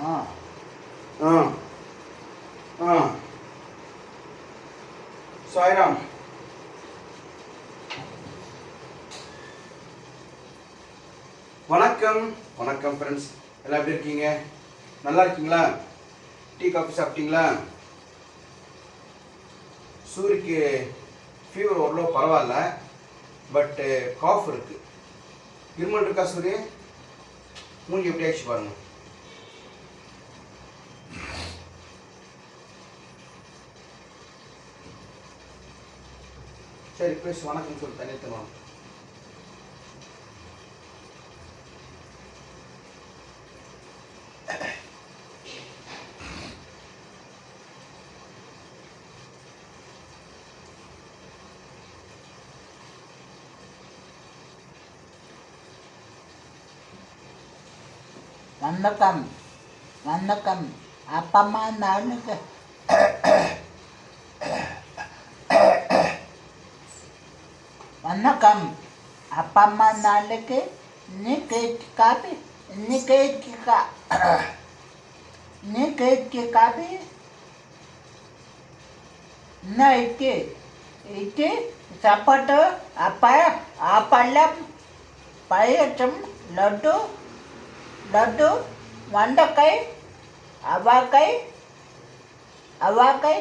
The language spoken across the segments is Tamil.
ஆ. ஆ. ஆ. சாய்ராம். வணக்கம். வணக்கம் ஃப்ரெண்ட்ஸ் எல்லாம் எப்படி இருக்கீங்க? நல்லா இருக்கீங்களா? டீ காஃபி சாப்பிட்டீங்களா? சூரிக்கு ஃபீவர் ஓரளவு பரவாயில்ல. பட்டு காஃப் இருக்குது இருமல் இருக்கா சூரிய? மூஞ்சி எப்படி ஆயிடுச்சு பாருங்கள் சரி பேசு வணக்கம் சொல்லி தண்ணி தருவாங்க வணக்கம். வணக்கம் அப்பம்மா நானுக்கு வணக்கம் அப்பம்மா நாளுக்கு நீ கேட்டு காப்பி நீ கேட்டு கா நீ கேட்டு காப்பி என்ன இட்டு இட்டு சப்பாட்டு அப்ப அப்பளம் பழச்சம் லட்டு லட்டு వండకాయ అవాకాయ అవాకాయ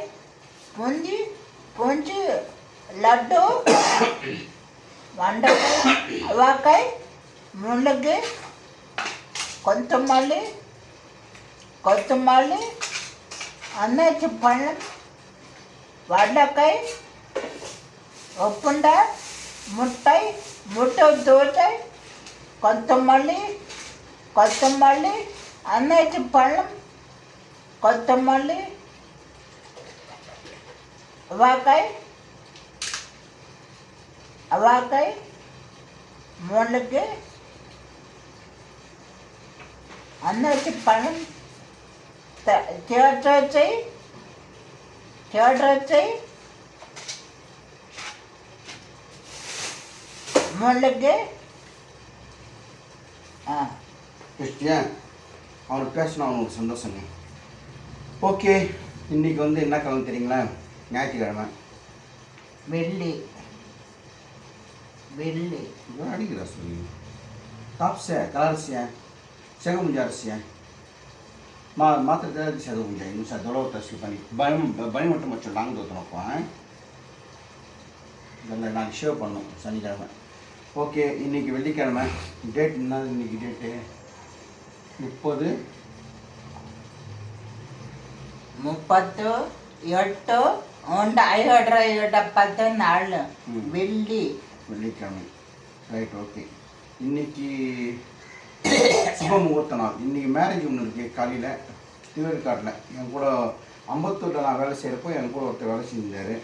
పుంజి పుంజి లడ్డు వండకాయ అవాకాయ మునగ కొత్తమల్లి కొత్తమల్లి అన్నచ్చి పళ్ళం వండకాయ ఉప్పుండ ముట్టాయి ముట్ట దోచాయి కొత్తమల్లి కొత్తమల్లి అన్నటి పళ్ళం కొత్తమల్లి అవాకాయ அவாக்கை மோனுக்கு அன்னைக்கு பணம் தேற்றத்தை தேற்றத்தை மோனுக்கு ஆ. கிறிஸ்டியன் அவனுக்கு பேசினா அவனுக்கு சந்தோஷங்க. ஓகே இன்னைக்கு வந்து என்ன கிழமை தெரியுங்களா? ஞாயிற்றுக்கிழமை. வெள்ளி. வெள்ளி. அடிக்கிற சொல்லி. டாப்ஸே கலர்ஸே செகமுஞ்சா அரிசியா మా మాత్ర దగ్గర చదువుకుంటా ఇంకా దొలవ టెస్ట్ పని భయం భయం மட்டும் வச்சு லாங் தோத்துனப்போ இதில் நாங்கள் ஷேவ் பண்ணோம் சனிக்கிழமை. ஓகே இன்னைக்கு வெள்ளிக்கிழமை. டேட் என்ன இன்னைக்கு டேட்டு முப்பது. முப்பத்து எட்டு ஒன்று ஐயோட ஐயோட பத்து நாலு வெள்ளி. வெள்ளிக்கிழமை ரைட் ஓகே இன்னைக்கு சுப முகூர்த்த நாள். இன்றைக்கி மேரேஜ் ஒன்று இருக்குது காலையில் திருவேற்காட்டில் என் கூட அம்பத்தூரில் நான் வேலை செய்கிறப்போ என் கூட ஒருத்தர் வேலை செஞ்சார்.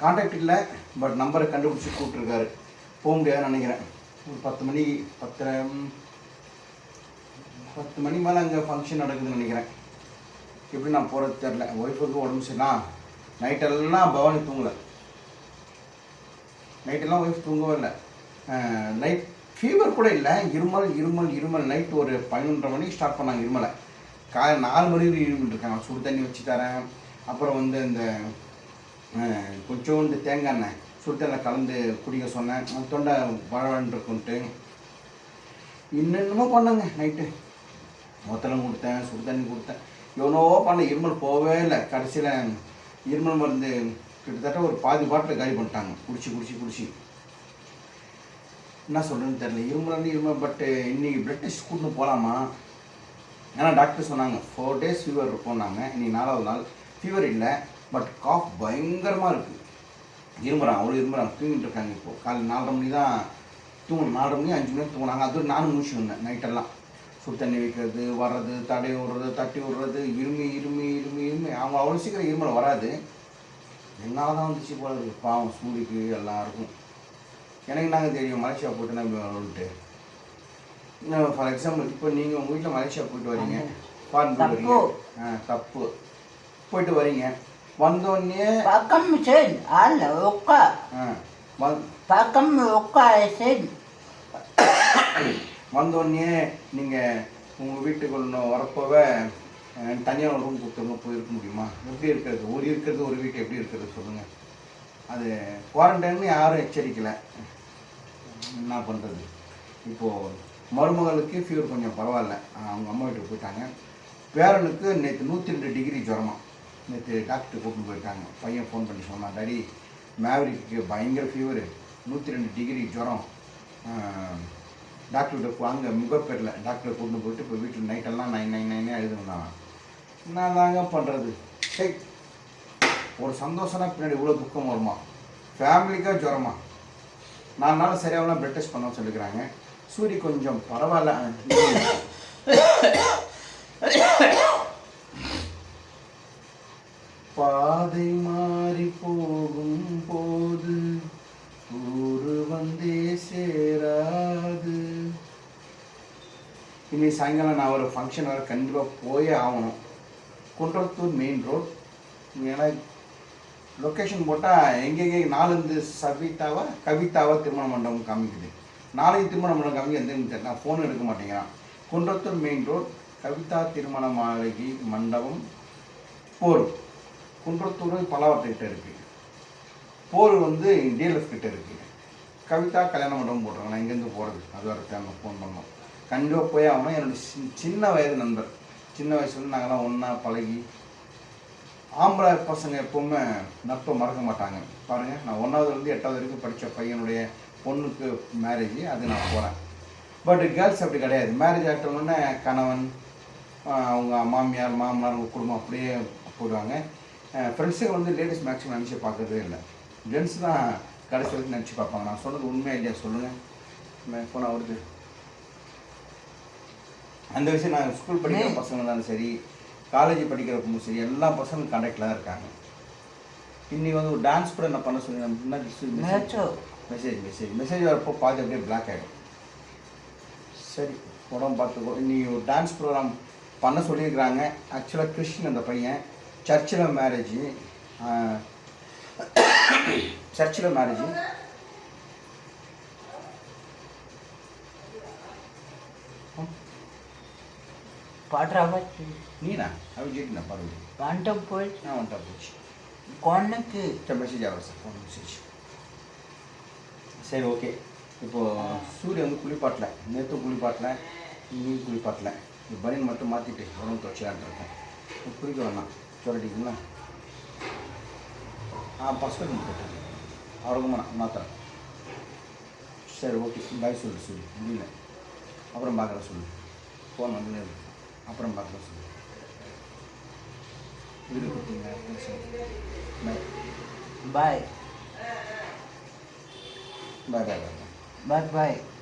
காண்டாக்ட் இல்லை பட் நம்பரை கண்டுபிடிச்சி கூப்பிட்ருக்காரு போக முடியாதுன்னு நினைக்கிறேன். ஒரு பத்து மணி பத்தரை பத்து மணி மேலே அங்கே ஃபங்க்ஷன் நடக்குதுன்னு நினைக்கிறேன். எப்படி நான் போகிறது தெரில ஒய்ஃபுக்கு உடம்பு சரினா நைட்டெல்லாம் பவானி தூங்கலை. நைட்டெல்லாம் ஒய்ஃப் தூங்கவே இல்லை. நைட் ஃபீவர் கூட இல்லை. இருமல் இருமல் இருமல். நைட் ஒரு பதினொன்றரை மணிக்கு ஸ்டார்ட் பண்ணாங்க இருமலை. காலை நாலு மணிக்கு இருமல் இருக்காங்க. சுடு தண்ணி வச்சு தரேன். அப்புறம் வந்து இந்த கொஞ்சோண்டு தேங்காய் எண்ணெய் சுடு தண்ணியில் கலந்து குடிக்க சொன்னேன். தொண்டை வழவழன்னு இருக்குன்ட்டு. இன்னென்னமோ பண்ணாங்க நைட்டு மொத்தலம் கொடுத்தேன் சுடு தண்ணி கொடுத்தேன். எவ்வளோ பண்ண இருமல் போகவே இல்லை. கடைசியில் இருமல் மருந்து கிட்டத்தட்ட ஒரு பாதி பாட்டில் காலி பண்ணிட்டாங்க. குடிச்சு குடிச்சு குடிச்சு. என்ன சொல்கிறேன்னு தெரியல. இருமல் இருமல் பட்டு இன்றைக்கி பிளட் டெஸ்ட் கூட்டு போகலாமா ஏன்னா டாக்டர் சொன்னாங்க ஃபோர் டேஸ் ஃபீவர் இருக்கும்னாங்க. இன்றைக்கி நாலாவது நாள் ஃபீவர் இல்லை பட் காஃப் பயங்கரமாக இருக்குது இருமுறாங்க அவ்வளோ இருமுறாங்க தூங்கிட்டு இருக்காங்க இப்போது காலையில் நாலரை மணி தான் தூங்கணும். நாலரை மணி அஞ்சு மணி தூங்கினாங்க அது நானும் முடிச்சு வந்தேன் நைட்டெல்லாம் சுடு தண்ணி வைக்கிறது வர்றது தடை விடுறது தட்டி விடுறது இருமி இருமி இருமி இருமி. அவங்க அவ்வளோ சீக்கிரம் இருமல் வராது. என்னால் தான் வந்துச்சு போல இருக்குது பாவம் சூடிக்கு எல்லாருக்கும் எனக்கு நாங்கள் தெரியும்? மலேசியா போட்டு தான் விளையாடுட்டு ஃபார் எக்ஸாம்பிள் இப்போ நீங்கள் உங்கள் வீட்டில் மலேசியா போயிட்டு வரீங்க. ஃபாரின் போயிட்டு வரீங்க. ஆ தப்பு. போயிட்டு வரீங்க. வந்தோடனே பக்கம் சேஞ்ச் ஆள் ஒக்கா. வந் பக்கம் ஒக்கா சேஞ்ச் வந்தோடனே நீங்கள் உங்கள் வீட்டுக்குள்ள வரப்போவே தனியாக ஒரு ரூம் போய் போயிருக்க முடியுமா? எப்படி இருக்கிறது? ஒரு இருக்கிறது ஒரு வீட்டு எப்படி இருக்கிறது சொல்லுங்கள் அது குவாரண்டைன்னு யாரும் எச்சரிக்கலை. என்ன பண்ணுறது இப்போது மருமகளுக்கு ஃபீவர் கொஞ்சம் பரவாயில்ல. அவங்க அம்மா வீட்டுக்கு போயிட்டாங்க. பேரனுக்கு நேற்று நூற்றி ரெண்டு டிகிரி ஜுரமா. நேற்று டாக்டர் கூப்பிட்டு போயிருக்காங்க. பையன் ஃபோன் பண்ணி சொன்னான் டாடி மேவரிக்கு பயங்கர ஃபீவரு நூற்றி ரெண்டு டிகிரி ஜுரம். டாக்டர்கிட்ட அங்கே முகப்பெரில் டாக்டரை கூப்பிட்டு போயிட்டு இப்போ வீட்டில் நைட்டெல்லாம் நைன் நைன் நைனே எழுதுனான் என்ன தாங்க பண்ணுறது சரி ஒரு சந்தோஷம்னா பின்னாடி இவ்வளோ துக்கம் வருமா? ஃபேமிலிக்காக ஜுரமா? நாலு நாள் சரியாகலாம் பிளட் டெஸ்ட் பண்ண சொல்லிக்கிறாங்க சூரி கொஞ்சம் பரவாயில்ல. பாதை மாறி போகும் போது ஊரு வந்தே சேராது. இனி சாயங்காலம் நான் ஒரு ஃபங்க்ஷன் வர கண்டிப்பாக போயே ஆகணும். குன்றத்தூர் மெயின் ரோட் ஏன்னா லொக்கேஷன் போட்டால் எங்கெங்கே நாலஞ்சு சபிதாவா கவிதாவை திருமண மண்டபம் காமிக்குது. நாளைக்கு திருமண மண்டபம் காமிக்க எந்தன்னு தெரியல. நான் ஃபோன் எடுக்க மாட்டேங்கிறான். குன்றத்தூர் மெயின் ரோட் கவிதா திருமண மாளிகை மண்டபம் போர். குன்றத்தூர் பல்லாவரத்துக்கிட்ட இருக்குது போர் வந்து டிஎல்எஃப் கிட்ட இருக்குது கவிதா கல்யாண மண்டபம் போட்டுருங்க நான் இங்கேருந்து போகிறது அது வர தேவை ஃபோன் பண்ணோம். கண்டிப்பாக போய் ஆகணும். என்னோட சி- சின்ன வயது நண்பர். சின்ன வயசுல நாங்கள்லாம் ஒன்றா பழகி ஆம்பளை பசங்க எப்பவுமே நட்பை மறக்க மாட்டாங்க. பாருங்கள் நான் ஒன்றாவதுலேருந்து எட்டாவது வரைக்கும் படித்த பையனுடைய பொண்ணுக்கு மேரேஜ் அது நான் போகிறேன் பட் கேர்ள்ஸ் அப்படி கிடையாது. மேரேஜ் ஆகிட்டோன்னே கணவன் அவங்க மாமியார் மாமனார் அவங்க குடும்பம் அப்படியே போடுவாங்க ஃப்ரெண்ட்ஸுங்க வந்து லேடிஸ் மேக்ஸிமம் நினச்சி பார்க்குறதே இல்லை. ஜென்ஸ் தான் கடைசி வரைக்கும் நினச்சி பார்ப்பாங்க. நான் சொன்னது உண்மையாக இல்லையா சொல்லுங்கள் போனால் வருது? அந்த விஷயம் நான் ஸ்கூல் படிக்கிற ம். பசங்க இருந்தாலும் சரி காலேஜ் படிக்கிறப்பவும் சரி எல்லா பசங்களும் கண்டக்டில் தான் இருக்காங்க. இன்னைக்கு வந்து ஒரு டான்ஸ் கூட நான் பண்ண சொல்லி மெசேஜ் மெசேஜ் மெசேஜ் வரப்போ பாதி அப்படியே பிளாக் ஆகிடும் சரி உடம்பு பார்த்துக்கோ. இன்னைக்கு ஒரு டான்ஸ் ப்ரோக்ராம் பண்ண சொல்லியிருக்கிறாங்க. ஆக்சுவலாக கிறிஸ்டின் அந்த பையன். சர்ச்சில் மேரேஜ் சர்ச்சில் மேரேஜ் పాట రావచ్చు నేనా అవి చెప్పిన పర్వాలేదు వంట పోయి వంట పోయి కొండకి మెసేజ్ ஆகும் சார் ஃபோன் மெசேஜ் சரி ஓகே இப்போது சூரியன் வந்து குளிப்பாட்டல. நேற்று குளிப்பாட்டல நீ குளிப்பாட்டல. இந்த பனியன் மட்டும் மாற்றிட்டு உடம்பு துவச்சிலான்ட்டு இருக்கேன். குளிக்க வேணாம். சொல்லிட்டீங்களா ஆ பஸ்கட் போட்டேன் அவருக்குமா நான் சரி ஓகே பாய் சொல்லு சூரிய முடியல. அப்புறம் பார்க்குறேன் சொல்லு. ஃபோன் வந்து Aperempat loh. Udah kupetingan, terus bye bye bye.